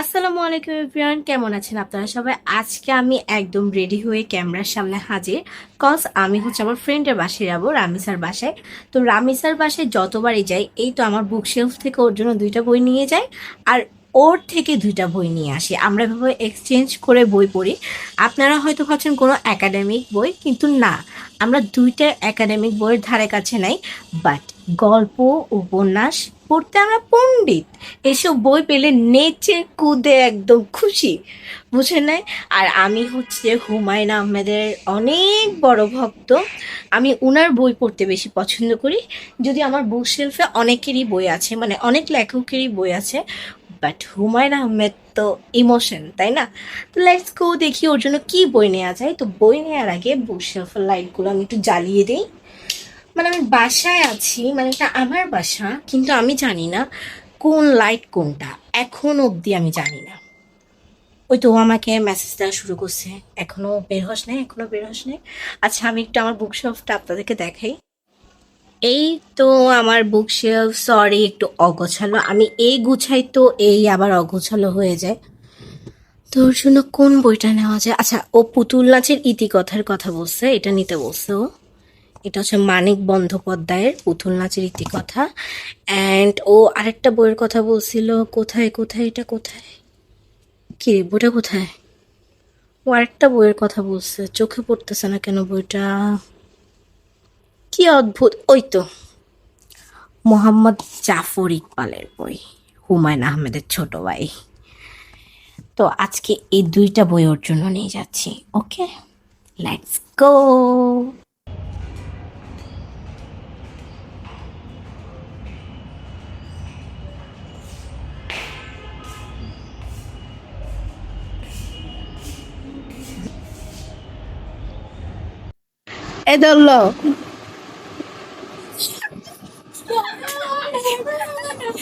আসসালামু আলাইকুম এভরিওয়ান, কেমন আছেন আপনারা সবাই? আজকে আমি একদম রেডি হয়ে ক্যামেরার সামনে হাজির। কজ আমি হচ্ছে আমার ফ্রেন্ডের বাসায় যাব, রামিসার বাসায়। তো রামিসার বাসায় যতবারই যাই, এই তো আমার বুক শেলফ থেকে ওর জন্য দুইটা বই নিয়ে যায় আর ওর থেকে দুইটা বই নিয়ে আসি। আমরা এভাবে এক্সচেঞ্জ করে বই পড়ি। আপনারা হয়তো ভাবছেন, কোনো একাডেমিক বই? কিন্তু না। আমরা দুইটা একাডেমিক বইয়ের ধারে কাছে নাই। বাট গল্প, উপন্যাস, পড়তে আমরা পণ্ডিত। এসব বই পেলে নেচে কুদে একদম খুশি। বুঝে নেয় আর আমি হচ্ছে হুমায়ুন আহমেদের অনেক বড় ভক্ত। আমি উনার বই পড়তে বেশি পছন্দ করি। যদি আমার বুক শেলফে অনেকেরই বই আছে মানে অনেক লেখকেরই বই আছে বাট হুমায়ুন আহমেদ তো ইমোশন তাই না? তো লেটস গো দেখি ওর জন্য কি বই নেওয়া যায়। তো বই নেওয়ার আগে বুক লাইটগুলো আমি একটু জ্বালিয়ে দিই। মানে আমি বাসায় আছি মানে এটা আমার বাসা, কিন্তু আমি জানি না কোন লাইট কোনটা। এখন অবধি আমি জানি না। ওই তো আমাকে মেসেজ দেওয়া শুরু করছে। এখনও বের হস নাই, এখনও বের হস নাই। আচ্ছা আমি একটু আমার বুক শেলফটা আপনাদেরকে দেখাই। এই তো আমার বুক শেলফ সরি একটু অগোছালো। আমি এই গুছাই তো এই আবার অগোছালো হয়ে যায়। তোর জন্য কোন বইটা নেওয়া যায়? আচ্ছা ও পুতুল নাচের ইতিকথার কথা বলছে, এটা নিতে বলছে ও। এটা হচ্ছে মানিক বন্দ্যোপাধ্যায়ের পুতুল নাচের ইতিকথা। অ্যান্ড ও আরেকটা বইয়ের কথা বলছিল, কোথায় কোথায়, এটা কোথায়? কি বইটা কোথায়? ও আরেকটা বইয়ের কথা বলছে, চোখে পড়তেছে না কেন বইটা? কি অদ্ভুত? ওই তো। মোহাম্মদ জাফর ইকবালের বই, হুমায়ুন আহমেদের ছোট ভাই। তো আজকে এই দুইটা বই ওর জন্য নিয়ে যাচ্ছি, ওকে? লেটস গো এ ধরলো আমি তো বিশ্বাস করতে পারছি না এটা সত্যি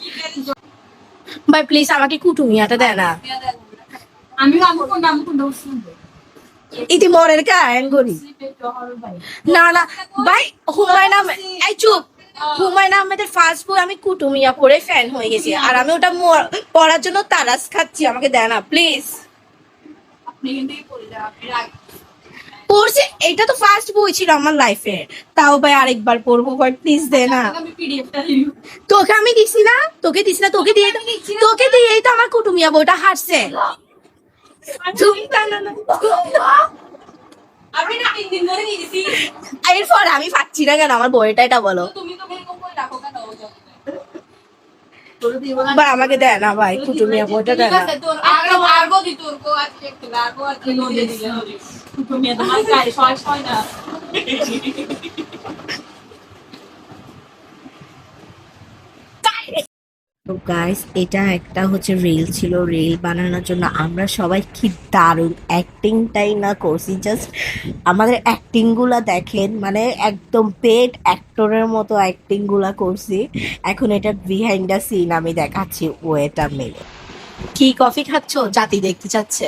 ভাই প্লিজ আমাকে কুটুমিয়াটা দেয় না। ইতি মরের কায়ন করি না না ভাই হুমায়ুন আহমেদ এই চুপ। হুমায়ুন আহমেদের ফার্স্ট বই আমি কুটুমিয়া পড়ে ফ্যান হয়ে গেছি। আর আমি ওটা পড়ার জন্য তারাস খাচ্ছি আমাকে দেয় না প্লিজ পড়ছে এটা তো ফার্স্ট বই ছিল আমার লাইফে তাও ভাই আরেকবার পড়ব ভাই প্লিজ দে না। তোকে আমি দিছি না তোকে দিছি না তোকে দিয়ে তোকে দিয়েই তো আমার কুটুমিয়া বইটা হারছে। তুমি না, না, না। আমি না তিন দিন ধরে নিয়েছি। এরপর আমি পাচ্ছি না কেন আমার বইটা এটা বলো। তুমি তো এরকম করে রাখো কেন ভাই আমাকে দেয় না ভাই কুটুমিয়া বইটা দেয় না তুমি তোমার গায়ে ছয় ছয় না তো গাইস এটা একটা হচ্ছে রিল ছিল। রিল বানানোর জন্য আমরা সবাই কি দারুণ অ্যাক্টিংটাই না করছি? জাস্ট আমাদের অ্যাক্টিংগুলো দেখেন মানে একদম পেড অ্যাক্টরের মতো অ্যাক্টিংগুলো করছি। এখন এটা বিহাইন্ড দ্য সিন আমি দেখাচ্ছি ও এটা মেলে কি কফি খাচ্ছ? জাতি দেখতে চাচ্ছে।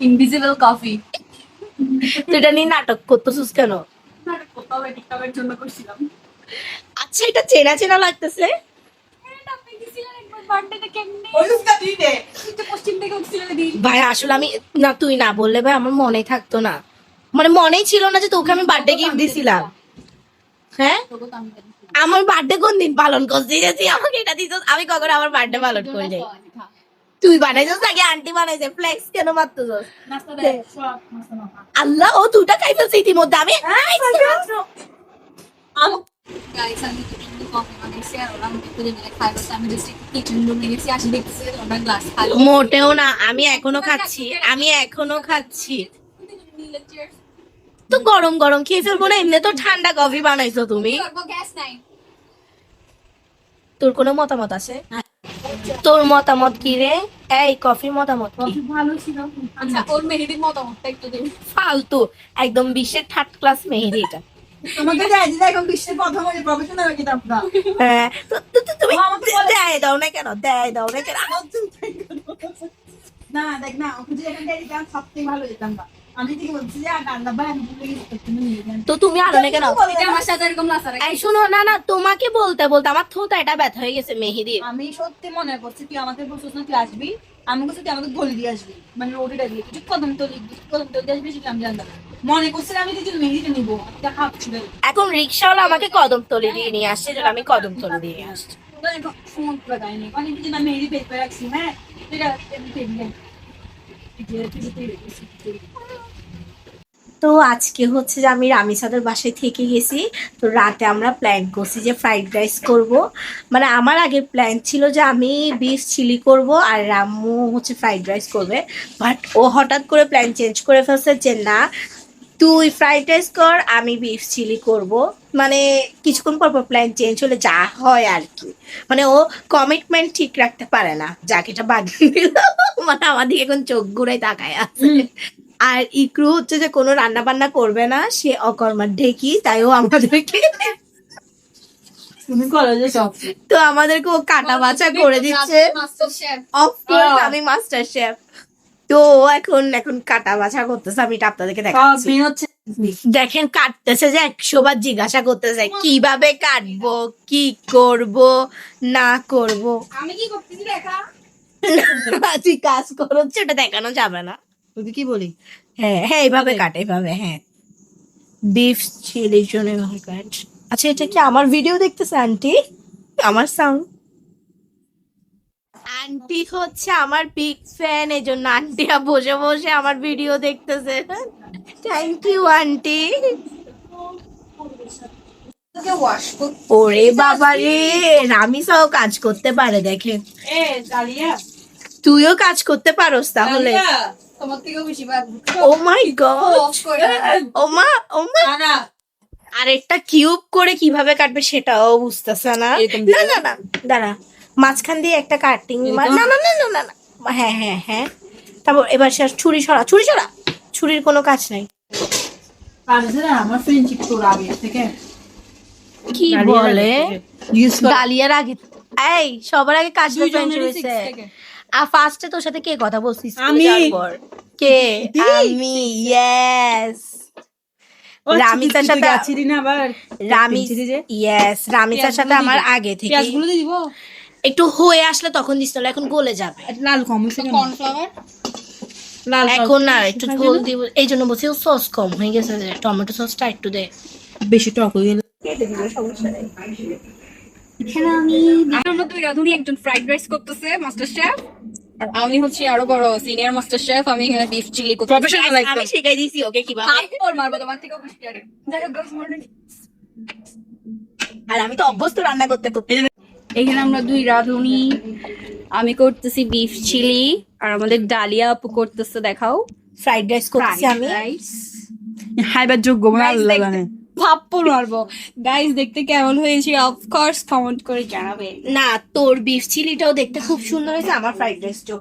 ইনভিজিবল কফি এটা নিয়ে নাটক করতেছিস কেন? আচ্ছা এটা চেনা চেনা লাগতেছে। ভাই, আসলে আমি না, তুই না বললে ভাই আমার মনে থাকতো না। মানে মনেই ছিল না যে তোকে আমি বার্থডে গিফট দিছিলাম। হ্যাঁ। আমার বার্থডে কোন দিন পালন করছি আমাকে এটা দিছিস, আমি কখন আমার বার্থডে পালন করে যাই। তুই বানাইছিস নাকি? আন্টি বানাইছে। ফ্লেক্স কেন মারতেছিস? নাস্তা দে সব নাস্তা নাও আল্লাহ ও দুটা খাই ফেলছে ইতিমধ্যে। আমি খালি। মোটেও না আমি এখনও খাচ্ছি আমি এখনও খাচ্ছি। তো গরম গরম খেয়ে ফেলব না এমনি তো ঠান্ডা কফি বানাইছো তুমি। তোর কোনো মতামত আছে? তোর মতামত কি রে? এই কফির মতামত। কি ভালো ছিল। আচ্ছা ওর মেহেদির মতামতটা একটু দিন। ফালতু একদম বিশ্বের থার্ড ক্লাস মেহেদি এটা। আমাকে দেয় যে এখন বিশ্বের প্রথম হয়ে প্রফেশনাল হ্যাঁ তো- তুমি দেয় দাও না কেন? দেয় দাও না কেন? না দেখ না দিতাম সবথেকে ভালো দিতাম আর তো তুমি আনো না কেন আমার সাথে এরকম লাসার এই শোনো না না তোমাকে বলতে বলতে আমার থোতা এটা ব্যথা হয়ে গেছে মেহেদির আমি সত্যি মনে করছি তুই আমাকে বলছিস না তুই আসবি আমি বলছি তুই আমাকে বলে দিয়ে আসবি মানে রোটিটা দিয়ে তুই কদম তো লিখবি কদম তো দিয়ে আসবি সেটা আমি জানতাম মনে করছিলাম আমি তুই মেহেদিটা নিবো এখন রিক্সাওয়ালা আমাকে কদম তলে দিয়ে নিয়ে আসছে যেটা আমি কদম তলে দিয়ে নিয়ে আসছি ফোন দেয়নি মানে কিছু না মেহেদি পেট করে রাখছি হ্যাঁ এটা তো আজকে হচ্ছে যে আমি রামিসাদের বাসায় থেকে গেছি। তো রাতে আমরা প্ল্যান করছি যে ফ্রাইড রাইস করব। মানে আমার আগে প্ল্যান ছিল যে আমি বিফ চিলি করব আর রাম্মু হচ্ছে ফ্রাইড রাইস করবে। বাট ও হঠাৎ করে প্ল্যান চেঞ্জ করে ফেলছে যে না, তুই ফ্রাইড রাইস কর, আমি বিফ চিলি করব। মানে কিছুক্ষণ পর পর প্ল্যান চেঞ্জ হলে যা হয় আর কি। মানে ও কমিটমেন্ট ঠিক রাখতে পারে না। যাকেটা বাগিয়ে দিল। মানে আমাদিকে এখন চোখ ঘুরে তাকায় আছে। আর ইকরু হচ্ছে যে কোনো রান্না বান্না করবে না সে অকর্মার ঢেকি তাই ও আমাদেরকে তো আমাদেরকে ও কাটা বাছা করে দিচ্ছে। অফকোর্স আমি মাস্টার শেফ। তো এখন এখন কাটা বাছা করতেছে আমি এটা আপনাদেরকে সব দেখাচ্ছি। দেখেন কাটতেছে যে একশো বার জিজ্ঞাসা করতেছে কীভাবে কাটবো কি করব না করব? আমি কি করতেছি দেখা? তুই কাজ করছে ওটা দেখানো যাবে না। কি বলি? হ্যাঁ হ্যাঁ এইভাবে কাটে এইভাবে হ্যাঁ। বিফ চিলির জন্য এভাবে কাট। আচ্ছা এটা কি আমার ভিডিও দেখতেছে আন্টি আমার সাউন্ড আন্টি হচ্ছে আমার বিগ ফ্যান এই জন্য আন্টিরা বসে বসে আমার ভিডিও দেখতেছে। থ্যাংক ইউ আন্টি ওরে বাবা রে রামিসাও কাজ করতে পারে দেখে। তুইও কাজ করতে পারোস তাহলে। তোমার থেকেও বেশি বার ও মাই গড ও মা ও মা না আরেকটা কিউব করে কীভাবে কাটবে সেটাও বুঝতেছে না। না না না দাঁড়া। মাঝখান দিয়ে একটা কাটিং না না না না না না না। হ্যাঁ হ্যাঁ হ্যাঁ। তারপর এবার সে ছুরি সরা ছুরি সরা। ছুরির কোনো কাজ নাই। আমার ফ্রেন্ডশিপ তোর আগে থেকে। কি বলে? ডালিয়ার আগে এই সবার আগে কাজ হয়েছে। আর ফার্স্টে তোর সাথে কে কথা বলছিস আমি। কে? আমি ইয়েস ও, রামিতার সাথে না আবার? রামি ইয়েস রামিতার সাথে আমার আগে থেকে পেঁয়াজগুলো দিব? একটু হয়ে আসলে তখন দিস তাহলে এখন গলে যাবে। লাল কম হয়েছে কর্নফ্লাওয়ার? লাল এখন না একটু ঝোল দিব। এই জন্য বলছি সস কম হয়ে গেছে টমেটো সসটা একটু দে। বেশি টক হয়ে গেলে কেটে দিবে? সমস্যা নেই। এখানে আমি আমরা দুই রাঁধুনি একজন ফ্রাইড রাইস করতেছে মাস্টার শেফ আর আমি হচ্ছি আরও বড় সিনিয়র মাস্টার শেফ আমি এখানে বিফ চিলি করতেছি। প্রফেশনাল আমি শিখাই দিছি ওকে কীভাবে। থাপ্পড় মারবো তোমার বেশি যাই হোক, morning. আর আমি তো অভ্যস্ত রান্না করতে করতে এখানে আমরা দুই রাঁধুনি। আমি করতেছি বিফ চিলি আর আমাদের ডালিয়া আপু করতেছে দেখাও। ফ্রাইড রাইস করছি আমি। রাইস হাইবার যোগ্য মানে আল্লাহ জানে। থাপ্পড় মারবো। গাইস দেখতে কেমন হয়েছে? অফকোর্স কমেন্ট করে জানাবে। না তোর বিফ চিলিটাও দেখতে খুব সুন্দর হয়েছে আমার ফ্রাইড রাইসটাও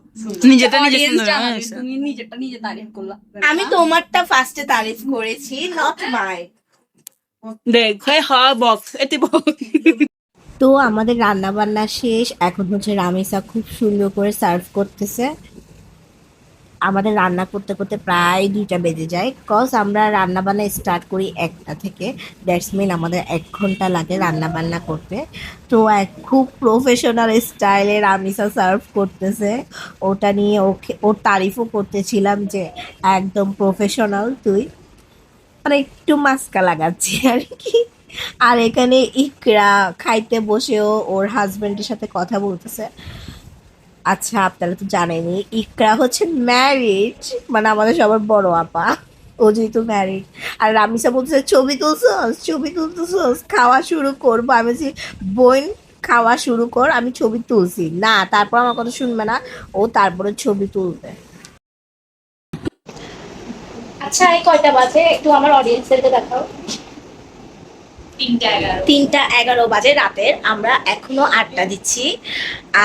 নিজেটা নিজে সুন্দর হয়েছে। তুমি নিজেরটা নিজে তারিফ করলা। আমি তোমারটা ফার্স্টে তারিফ করেছি নট মাই দেখ হয় হওয়া বক্স এতে বক্স তো আমাদের রান্না বান্না শেষ এখন হচ্ছে রামিসা খুব সুন্দর করে সার্ভ করতেছে। আমাদের রান্না করতে করতে প্রায় দুইটা বেজে যায়। কজ আমরা রান্না বান্না স্টার্ট করি একটা থেকে। দ্যাটস মিন আমাদের এক ঘণ্টা লাগে রান্না বান্না করতে। তো এক খুব প্রফেশনাল স্টাইলে রামিসা সার্ভ করতেছে। ওটা নিয়ে ওকে, ওর তারিফও করতেছিলাম যে একদম প্রফেশনাল তুই। মানে একটু মাস্কা লাগাচ্ছি আর কি। আর এখানে ইকরা খাইতে বসেও ওর হাজবেন্ডের সাথে কথা বলতেছে। আচ্ছা আপনারা তো জানেনই, ইকরা হচ্ছে ম্যারিড মানে আমাদের সবার বড় আপা। ও যেহেতু ম্যারিড আর রামিসা বলতেছে, ছবি তুলছস, ছবি তুলতেছস, খাওয়া শুরু করব। আমি বলছি, বোন, খাওয়া শুরু কর, আমি ছবি তুলছি। না, তারপর আমার কথা শুনবে না, ও তারপরে ছবি তুলবে। আচ্ছা এই কয়টা বাজে? একটু আমার অডিয়েন্সদেরকে দেখাও। তিনটা এগারো। বাজে রাতের আমরা এখনও আটটা দিচ্ছি।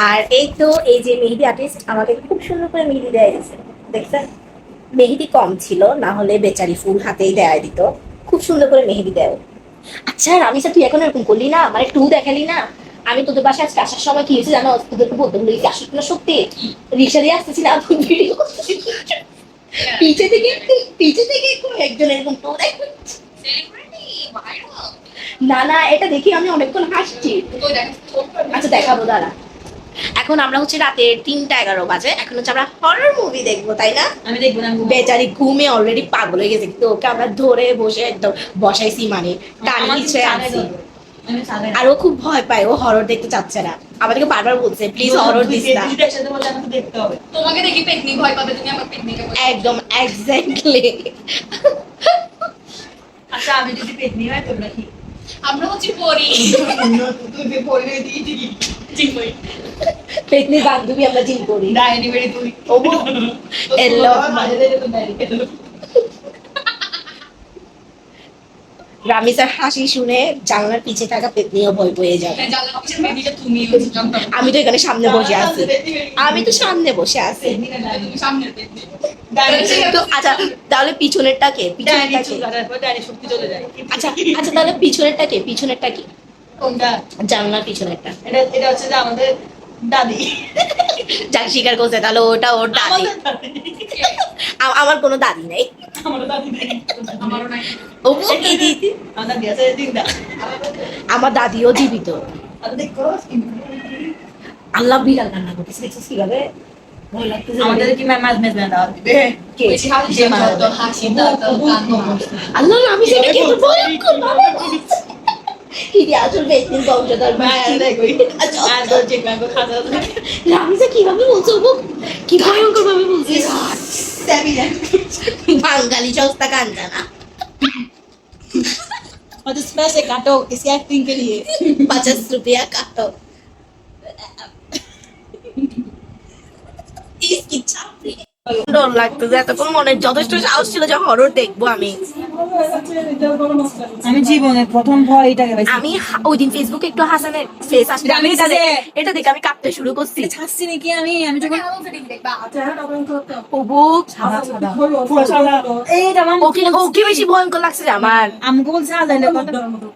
আর এই তো এই যে মেহেদি আর্টিস্ট আমাকে খুব সুন্দর করে মেহেদি দেয় দিচ্ছে দেখছেন? মেহেদি কম ছিল না হলে বেচারি ফুল হাতেই দেয় দিত। খুব সুন্দর করে মেহেদি দেয় আচ্ছা রামিসা তুই এখন এরকম করলি না? মানে টু দেখালি না? আমি তোদের বাসায় আজকে আসার সময় কি হয়েছে জানো? তোদেরকে বলতে বলি আসলে না সত্যি। রিক্সা দিয়ে আসতেছিলাম ভিডিও পিছে থেকে পিছে থেকে একজন এরকম টু দেখ। না না এটা দেখি আমি অনেকক্ষণ হাসছি। আচ্ছা দেখাবো দাঁড়া। এখন আমরা হচ্ছে রাতে তিনটা এগারো বাজে। এখন হচ্ছে আমরা হরর মুভি দেখব তাই না? আমি দেখব না বেচারি ঘুমে অলরেডি পাগল হয়ে গেছে কিন্তু ওকে আমরা ধরে বসে একদম বসাইছি মানে টানি আমার আনছি। আর ও খুব ভয় পায় ও হরর দেখতে চাচ্ছে না। আমাদেরকে বারবার বলছে প্লিজ হরর দিস না। তোমাকে দেখি পিকনিক ভয় পাবে তুমি আমার পিকনিকে একদম এক্স্যাক্টলি আচ্ছা আমি যদি পেটনি হয় তোমরা কি আমরা হচ্ছে পরি তুই পড়বে দিয়ে ঠিকই ঠিক বই পেতনি বান্ধবী আমরা জিম করি ডাইনি বেড়ে তুই ওবো এলো। মাঝে দেখে তো ডাইনি এলো রামিসার হাসি শুনে জানলার পিছে থাকা পেতনিও ভয় পেয়ে যাবে জানতাম আমি তো এখানে সামনে বসে আছি। আমি তো সামনে বসে আছি। তো আচ্ছা তাহলে পিছনেরটা কে? পিছনেরটা আচ্ছা আচ্ছা তাহলে পিছনেরটা কে? পিছনেরটা কি? জানলার পিছনেরটা। এটা এটা হচ্ছে যে আমাদের দাদি। যাকে স্বীকার করছে তাহলে ওটা ওর দাদি। আমার কোনো দাদি নেই। আমার দাদিও জীবিত। আল্লাহ বিড়াল রান্না করতেছে দেখছিস কীভাবে? আল্লাহ আমি সেটা কিন্তু কীভাবে বলছো কি ভয়ঙ্কর ভাবে না বাঙালি সস্তা কান্দা না और जिस पैसे काटो किसी एक्टिंग के लिए পঞ্চাশ রুপিয়া কাটো ইসকি চাপড়ি ডর লাগতেছে এতক্ষণ মনে যথেষ্ট সাহস ছিল যে হরর দেখবো আমি আমি জীবনে প্রথম ভয় এটাকে আমি ওই দিন ফেসবুকে একটু হাসানের ফেস আসলে আমি এটা দেখে এটা দেখে আমি কাঁপতে শুরু করছি। ছাড়ছি নাকি আমি? আমি যখন ওকে ওকে বেশি ভয়ঙ্কর লাগছে আমার। আমাকে বলছে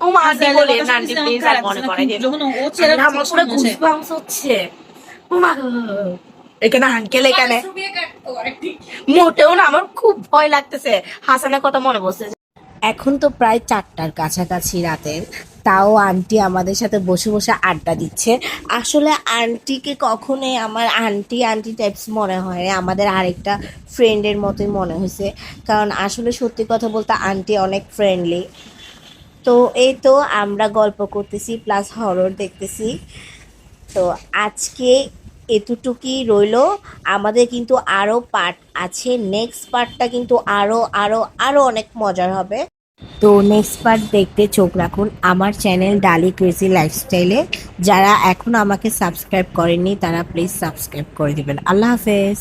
ও মা বলে? প্লিজ আর মনে করে যে যখন ও আমার পুরো গুজবাম্পস হচ্ছে। ও মা এখানে আঙ্কেল এখানে। মোটেও না আমার খুব ভয় লাগতেছে। হাসানের কথা মনে পড়ছে এখন তো প্রায় চারটার কাছাকাছি রাতের। তাও আন্টি আমাদের সাথে বসে বসে আড্ডা দিচ্ছে। আসলে আন্টিকে কখনোই আমার আন্টি আন্টি টাইপস মনে হয়। আমাদের আরেকটা ফ্রেন্ডের মতোই মনে হয়েছে। কারণ আসলে সত্যি কথা বলতে আন্টি অনেক ফ্রেন্ডলি তো এই তো আমরা গল্প করতেছি প্লাস হরর দেখতেছি। তো আজকে এতটুকুই রইল। আমাদের কিন্তু আরও পার্ট আছে। নেক্সট পার্টটা কিন্তু আরও আরও আরও অনেক মজার হবে। তো নেক্সট পার্ট দেখতে চোখ রাখুন আমার চ্যানেল ডালি ক্রেজি লাইফস্টাইলে যারা এখন আমাকে সাবস্ক্রাইব করেননি, তারা প্লিজ সাবস্ক্রাইব করে দিবেন। আল্লাহ হাফেজ।